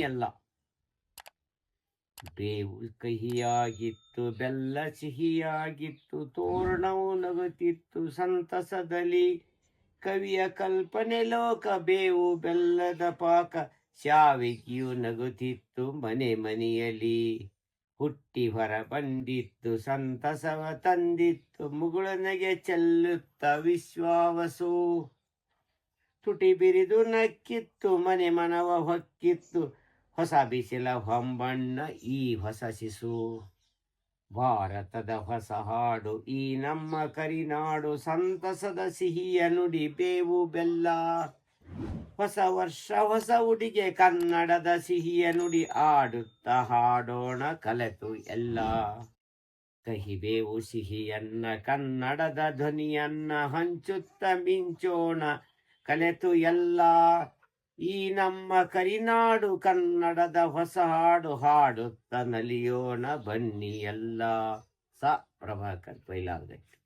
ಎಲ್ಲ ಬೇವು ಕಹಿಯಾಗಿತ್ತು, ಬೆಲ್ಲ ಸಿಹಿಯಾಗಿತ್ತು, ತೋರಣವು ನಗುತ್ತಿತ್ತು, ಸಂತಸದಲ್ಲಿ ಕವಿಯ ಕಲ್ಪನೆ ಲೋಕ, ಬೇವು ಬೆಲ್ಲದ ಪಾಕ ಶಾವಿಗೆಯು ನಗುತ್ತಿತ್ತು, ಮನೆ ಮನೆಯಲ್ಲಿ ಹುಟ್ಟಿ ಹೊರ ಬಂದಿತ್ತು, ಸಂತಸವ ತಂದಿತ್ತು, ಮುಗುಳನಗೆ ಚೆಲ್ಲುತ್ತ ವಿಶ್ವಾವಸು ತುಟಿ ಬಿರಿದು ನಕ್ಕಿತ್ತು, ಮನೆ ಮನವ ಹೊಕ್ಕಿತ್ತು ಹೊಸ ಬಿಸಿಲ ಹೊಂಬಣ್ಣ ಈ ಹೊಸ ಶಿಶು. ಭಾರತದ ಹೊಸ ಹಾಡು ಈ ನಮ್ಮ ಕರಿನಾಡು ಸಂತಸದ ಸಿಹಿಯ ನುಡಿ ಬೇವು ಬೆಲ್ಲ. ಹೊಸ ವರ್ಷ, ಹೊಸ ಉಡಿಗೆ ಕನ್ನಡದ ಸಿಹಿಯ ನುಡಿ ಆಡುತ್ತ ಹಾಡೋಣ ಕಲೆತು ಎಲ್ಲ. ಕಹಿ ಬೇವು ಸಿಹಿಯನ್ನ, ಕನ್ನಡದ ಧ್ವನಿಯನ್ನ ಹಂಚುತ್ತ ಮಿಂಚೋಣ ಕಲೆತು ಎಲ್ಲ. ಈ ನಮ್ಮ ಕರಿನಾಡು ಕನ್ನಡದ ಹೊಸ ಹಾಡು ಹಾಡುತ್ತ ನಲಿಯೋಣ ಬನ್ನಿ ಎಲ್ಲ. ಸ ಪ್ರಭಾಕರ್ ಬೈಲಾಗತ್ತೆ